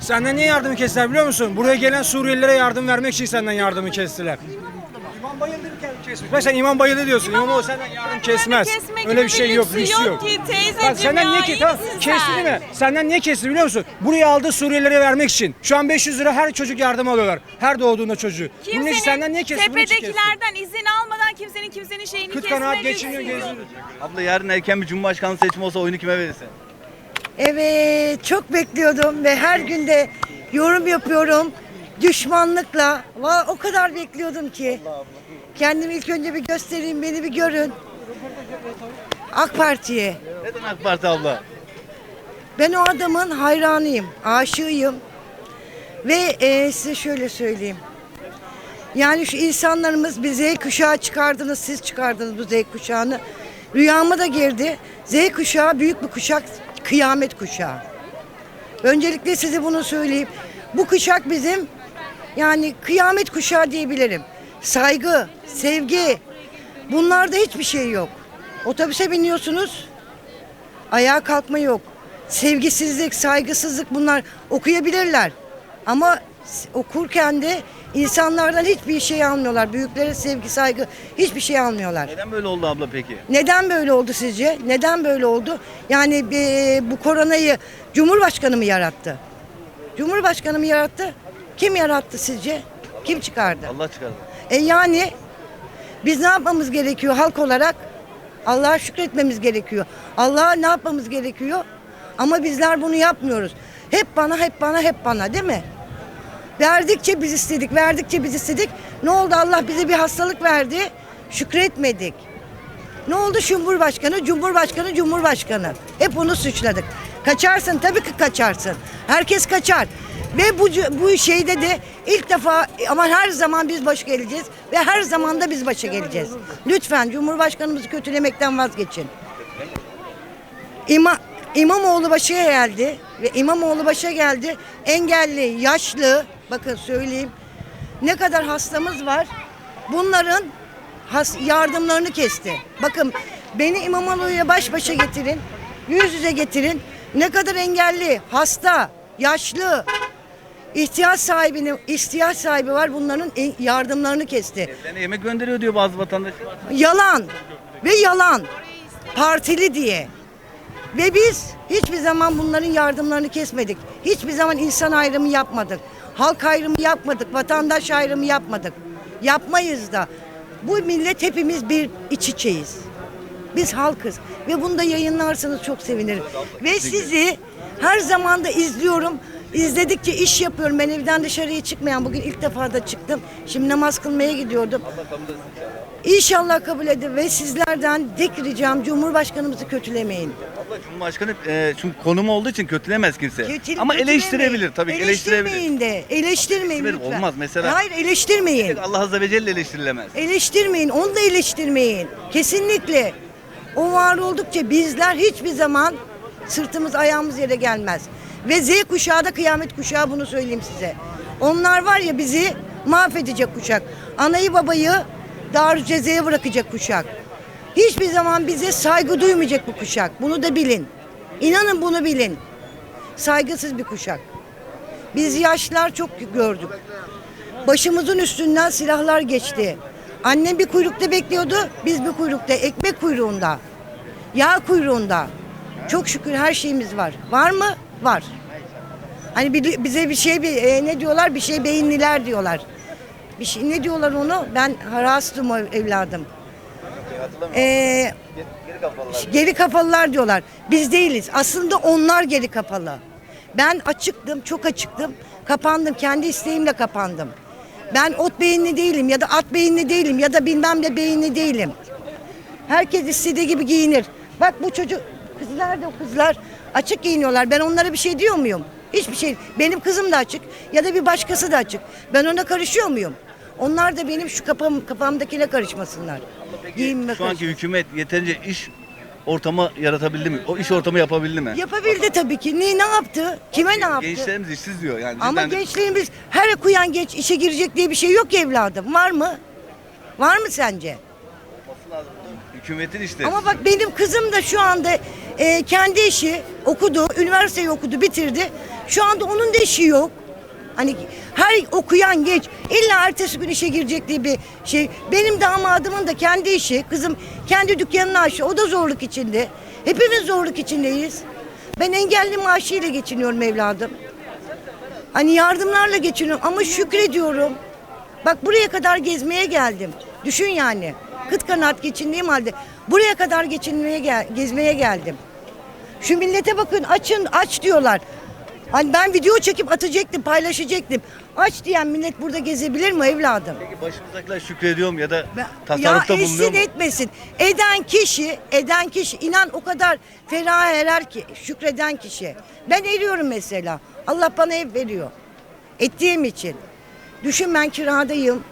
Senden niye yardımı kestiler biliyor musun? Buraya gelen Suriyelilere yardım vermek için senden yardımı kestiler. İmam Bayıldır kesmiş. Mesela İmam Bayıldı diyorsun. İmamoğlu senden yardım kesmez. kesme Öyle bir şey yok, lüksü lüksü yok. yok ki Bak senden ya, niye kesti değil mi? Senden niye kesti biliyor musun? Buraya aldığı Suriyelilere vermek için. Şu an 500 lira her çocuk yardım alıyorlar. Her doğduğunda çocuğu. Bunun için senden niye kesti? Bunun için kesti. tepedekilerden izin almadan kimsenin kimsenin şeyini Kıt kanaat lüksü geçiniyor, yok. geziyor. Abla yarın erken bir cumhurbaşkanlığı seçimi olsa oyunu kime verirsin? Evet çok bekliyordum ve her günde yorum yapıyorum. Düşmanlıkla. Va- O kadar bekliyordum ki. Kendimi ilk önce bir göstereyim, beni bir görün. AK Parti'ye. Neden AK Parti abla? Ben o adamın hayranıyım, aşığıyım. Ve e, size şöyle söyleyeyim. Yani şu insanlarımız bir Z kuşağı çıkardınız, siz çıkardınız bu Z kuşağını. Rüyama da girdi. Z kuşağı büyük bir kuşak, kıyamet kuşağı. Öncelikle size bunu söyleyeyim. Bu kuşak bizim yani kıyamet kuşağı diyebilirim. Saygı, sevgi, bunlarda hiçbir şey yok. Otobüse biniyorsunuz, ayağa kalkma yok. Sevgisizlik, saygısızlık bunlar okuyabilirler. Ama okurken de insanlardan hiçbir şey almıyorlar. Büyüklere sevgi, saygı hiçbir şey almıyorlar. Neden böyle oldu abla peki? Neden böyle oldu sizce? Neden böyle oldu? Yani e, bu koronayı Cumhurbaşkanı mı yarattı? Cumhurbaşkanı mı yarattı? Kim yarattı sizce? Kim çıkardı? Allah çıkardı. E yani biz ne yapmamız gerekiyor halk olarak? Allah'a şükretmemiz gerekiyor. Allah'a ne yapmamız gerekiyor? Ama bizler bunu yapmıyoruz. Hep bana, hep bana, hep bana değil mi? Verdikçe biz istedik, verdikçe biz istedik. Ne oldu Allah bize bir hastalık verdi. Şükretmedik. Ne oldu Cumhurbaşkanı? Cumhurbaşkanı, Cumhurbaşkanı. Hep onu suçladık. Kaçarsın tabii ki kaçarsın. Herkes kaçar. Ve bu bu şeyde de ilk defa ama her zaman biz baş geleceğiz ve her zaman da biz başa geleceğiz. Lütfen Cumhurbaşkanımızı kötülemekten vazgeçin. İma, İmamoğlu başa geldi ve İmamoğlu başa geldi. Engelli, yaşlı, bakın söyleyeyim. Ne kadar hastamız var. Bunların has, yardımlarını kesti. Bakın beni İmamoğlu'ya baş başa getirin. Yüz yüze getirin. Ne kadar engelli, hasta, yaşlı, ihtiyaç sahibini, ihtiyaç sahibi var. Bunların yardımlarını kesti. Yani yemek gönderiyor diyor bazı vatandaşlar. Yalan ve yalan. Partili diye. Ve biz hiçbir zaman bunların yardımlarını kesmedik. Hiçbir zaman insan ayrımı yapmadık. Halk ayrımı yapmadık. Vatandaş ayrımı yapmadık. Yapmayız da. Bu millet hepimiz bir iç içeyiz. Biz halkız ve bunu da yayınlarsanız çok sevinirim. Ve sizi her zaman da izliyorum. İzledikçe iş yapıyorum. Ben evden dışarıya çıkmayan bugün ilk defa da çıktım. Şimdi namaz kılmaya gidiyordum. İnşallah kabul edin ve sizlerden tek ricam Cumhurbaşkanımızı kötülemeyin. Abla Cumhurbaşkanı e, çünkü konumu olduğu için kötülemez kimse. Kötü- Ama kötülemeyin. eleştirebilir tabii ki eleştirebilir. Eleştirmeyin de. Eleştirmeyin lütfen. olmaz. Mesela- Hayır eleştirmeyin. Allah Azze ve Celle eleştirilemez. Eleştirmeyin. Onu da eleştirmeyin. Kesinlikle. O var oldukça bizler hiçbir zaman sırtımız ayağımız yere gelmez. Ve Z kuşağı da kıyamet kuşağı bunu söyleyeyim size. Onlar var ya bizi mahvedecek kuşak. Anayı babayı dar cezaya bırakacak kuşak. Hiçbir zaman bize saygı duymayacak bu kuşak. Bunu da bilin. İnanın bunu bilin. Saygısız bir kuşak. Biz yaşlılar çok gördük. Başımızın üstünden silahlar geçti. Annem bir kuyrukta bekliyordu, biz bir kuyrukta, ekmek kuyruğunda, yağ kuyruğunda. Çok şükür her şeyimiz var. Var mı? Var. Hani bir- bize bir şey bir e, ne diyorlar? Bir şey beyinliler diyorlar. Bir şey ne diyorlar onu? Ben harastım evladım. Ee, geri kafalılar diyorlar. Biz değiliz. Aslında onlar geri kafalı. Ben açıktım, çok açıktım. Kapandım, kendi isteğimle kapandım. Ben ot beyinli değilim ya da at beyinli değilim ya da bilmem ne beyinli değilim. Herkes istediği gibi giyinir. Bak bu çocuk, kızlar da o kızlar açık giyiniyorlar. Ben onlara bir şey diyor muyum? Hiçbir şey. Benim kızım da açık ya da bir başkası da açık. Ben ona karışıyor muyum? Onlar da benim şu kafam, kafamdakine karışmasınlar. Giyinme Şu anki hükümet yeterince iş ortamı yaratabildi mi? O iş ortamı yapabildi mi? Yapabildi tabii ki. Ne, ne yaptı? Kime ne yaptı? Gençlerimiz işsiz diyor yani. Ama cidden de- gençliğimiz her okuyan genç işe girecek diye bir şey yok ki evladım. Var mı? Var mı sence? Hükümetin işte. Ama bak benim kızım da şu anda e, kendi işi okudu, üniversiteyi okudu, bitirdi. Şu anda onun da işi yok. Hani her okuyan geç illa ertesi gün işe girecek diye bir şey. Benim damadımın da kendi işi, kızım kendi dükkanını açtı. O da zorluk içinde. Hepimiz zorluk içindeyiz. Ben engelli maaşıyla geçiniyorum evladım. Hani yardımlarla geçiniyorum ama şükrediyorum. Bak buraya kadar gezmeye geldim. Düşün yani. Kıt kanaat geçindiğim halde buraya kadar geçinmeye gel gezmeye geldim. Şu millete bakın açın aç diyorlar. Hani ben video çekip atacaktım, paylaşacaktım. Aç diyen millet burada gezebilir mi evladım? Peki başımızdakiler şükrediyor mu ya da tasarrufta ya bulunuyor mu? etmesin. Eden kişi, eden kişi inan o kadar ferah erer ki şükreden kişi. Ben eriyorum mesela. Allah bana ev veriyor. Ettiğim için. Düşün ben kiradayım.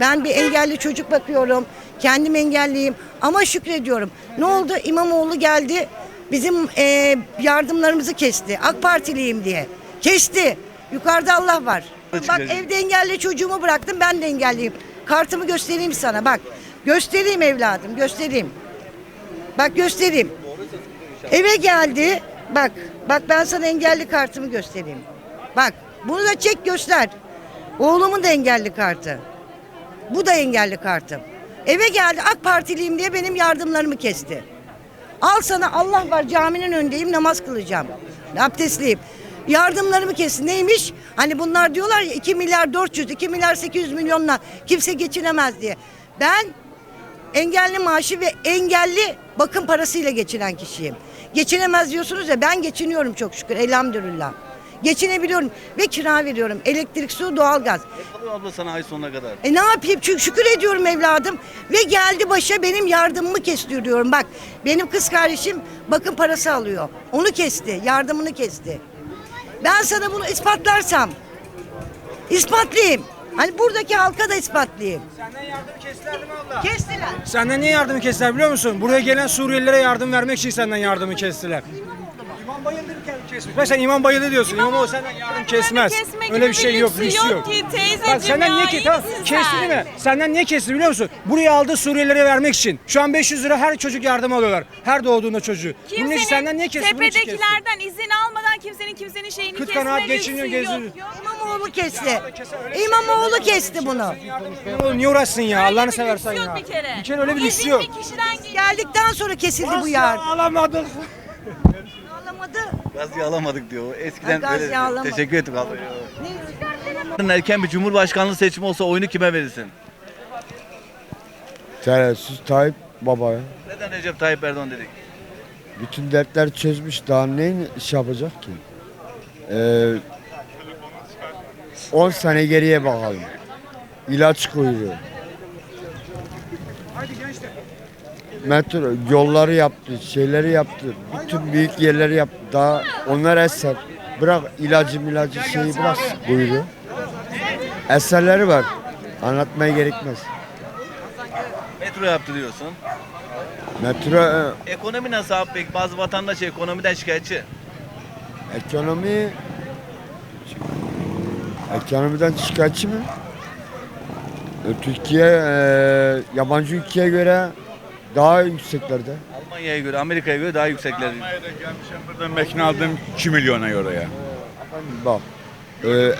Ben bir engelli çocuk bakıyorum. Kendim engelliyim ama şükrediyorum. Ne oldu? İmamoğlu geldi. Bizim e, yardımlarımızı kesti. AK Partiliyim diye. Kesti. Yukarıda Allah var. Bak evde engelli çocuğumu bıraktım. Ben de engelliyim. Kartımı göstereyim sana bak. Göstereyim evladım göstereyim. Bak göstereyim. Eve geldi. Bak bak ben sana engelli kartımı göstereyim. Bak bunu da çek göster. Oğlumun da engelli kartı. Bu da engelli kartım. Eve geldi AK Partiliyim diye benim yardımlarımı kesti. Al sana Allah var caminin önündeyim namaz kılacağım. Abdestliyim. Yardımlarımı kesti. Neymiş? Hani bunlar diyorlar ya 2 milyar 400, 2 milyar 800 milyonla kimse geçinemez diye. Ben engelli maaşı ve engelli bakım parasıyla geçinen kişiyim. Geçinemez diyorsunuz ya ben geçiniyorum çok şükür elhamdülillah. Geçinebiliyorum ve kira veriyorum. Elektrik, su, doğalgaz. Ne kalıyor abla sana ay sonuna kadar? E ne yapayım çünkü şükür ediyorum evladım. Ve geldi başa benim yardımımı kestiriyorum. Bak benim kız kardeşim bakım parası alıyor. Onu kesti, yardımını kesti. Ben sana bunu ispatlarsam, ispatlayayım. Hani buradaki halka da ispatlayayım. Senden yardım kestiler mi abla? Kestiler. Senden niye yardımı kestiler biliyor musun? Buraya gelen Suriyelilere yardım vermek için senden yardımı kestiler. İmam Bayındırken kesmiş. Mesela İmam Bayıldı diyorsun. İmamoğlu senden yardım kesmez. kesme gibi Öyle bir şey yok, lüksü lüksü yok ki teyzeciğim Bak senden ya, niye ki iyi tamam kesti değil mi? Senden niye kesti biliyor musun? Buraya aldı Suriyelilere vermek için. Şu an 500 lira her çocuk yardım alıyorlar. Her doğduğunda çocuğu. Bunun için senden niye kesti? Bunun için kesti. tepedekilerden izin almadan kimsenin kimsenin şeyini Kıt kesme kanaat lüksü geçiniyor, yok. Yok. İmamoğlu kesti. İmamoğlu kesti bunu. İmamoğlu niye uğraşsın ya? Öyle Allah'ını bir seversen ya. Bir kere. Bir kere öyle bir lüks İzinli yok. kişiden gel- Geldikten sonra kesildi bu yar. Alamadık. Gaz alamadık diyor. Eskiden Ha, gaz öyle. yağlamadık. Teşekkür ettik abla. Erken bir cumhurbaşkanlığı seçimi olsa oyunu kime verirsin? Terörsüz Tayyip Baba'ya. Neden Recep Tayyip Erdoğan dedik? Bütün dertler çözmüş. Daha neyin iş yapacak ki? Ee, 10 sene geriye bakalım. İlaç kuyruğu. Metro yolları yaptı, şeyleri yaptı. Bütün büyük yerleri yaptı. Daha onlar eser. Bırak ilacı milacı şeyi bırak kuyruğu. Eserleri var. Anlatmaya gerekmez. Metro yaptı diyorsun. Metro e, Ekonomi nasıl abi peki? Bazı vatandaş ekonomiden şikayetçi. Ekonomi ekonomiden şikayetçi mi? E, Türkiye e, yabancı ülkeye göre daha yükseklerde. Almanya'ya göre, Amerika'ya göre daha yüksekler. Almanya'da gelmişim buradan makine aldım 2 milyona euroya. Bak. e,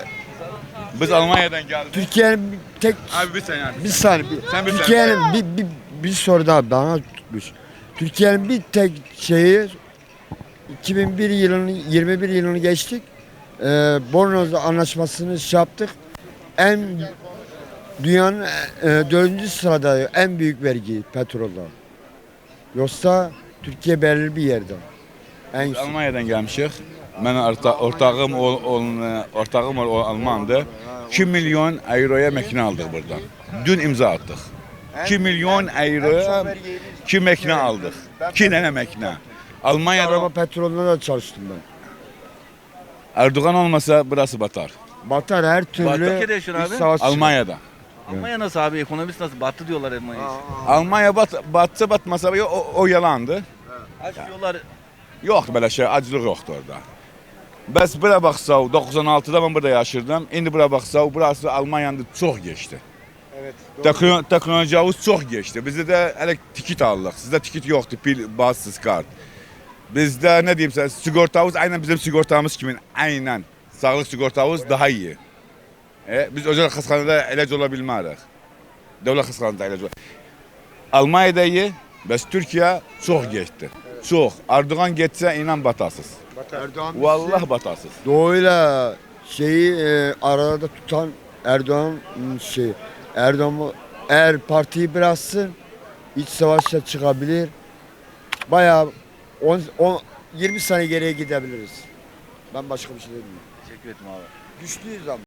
Biz Almanya'dan geldik. Türkiye'nin tek Abi bir saniye. bir saniye bir- Sen bir Türkiye'nin bir, bir, bir soru daha bana tutmuş. Türkiye'nin bir tek şeyi 2001 yılını 21 yılını geçtik. E, Bornoz anlaşmasını şey yaptık. En dünyanın e, dördüncü sırada en büyük vergi petrolda. Yoksa Türkiye belirli bir yerde. En yüksek. Almanya'dan gelmişik. Ben orta, ortağım ol, ol, ortağım ol, Almandı. 2 milyon euroya makine aldık buradan. Dün imza attık. 2 milyon euroya 2 makine aldık. 2 tane makine. Araba Almanya'da petrolünde de çalıştım ben. Erdoğan olmasa burası batar. Batar her türlü yaşıyorsun iç abi? savaş çıkar. Almanya'da. Almanya nasıl abi? Ekonomisi nasıl? Battı diyorlar Almanya. Almanya bat, batsa batmasa o, o yalandı. Aç diyorlar. Yoxdur belə şey, aclıq yoxdur orada. Bəs bura baxsaq, 96-da mən burada yaşırdım. İndi bura baxsaq, burası Almaniyanın çox geçdi. Evet. Tekno Teknolojiyamız çox geçdi. Bizdə də hələ tikit alırıq. Sizdə tikit yoxdur, pil bazsız kart. Bizdə nə deyim sizə, sigortamız aynən bizim sigortamız kimi, aynən. sağlık sigortamız daha iyi. E, biz özel hastanede ilaç olabilmiyoruz. Devlet hastanede ilaç ol- Almanya'da iyi, biz Türkiye çok geçti. Çok. Erdoğan geçse inan batasız. Erdoğan Vallahi batasız. Doğuyla şeyi e, arada tutan Erdoğan m, şey Erdoğan eğer partiyi bıraksın iç savaşa çıkabilir. Bayağı 10, 10 20 sene geriye gidebiliriz. Ben başka bir şey demiyorum. Teşekkür ederim abi. Güçlüyüz ama.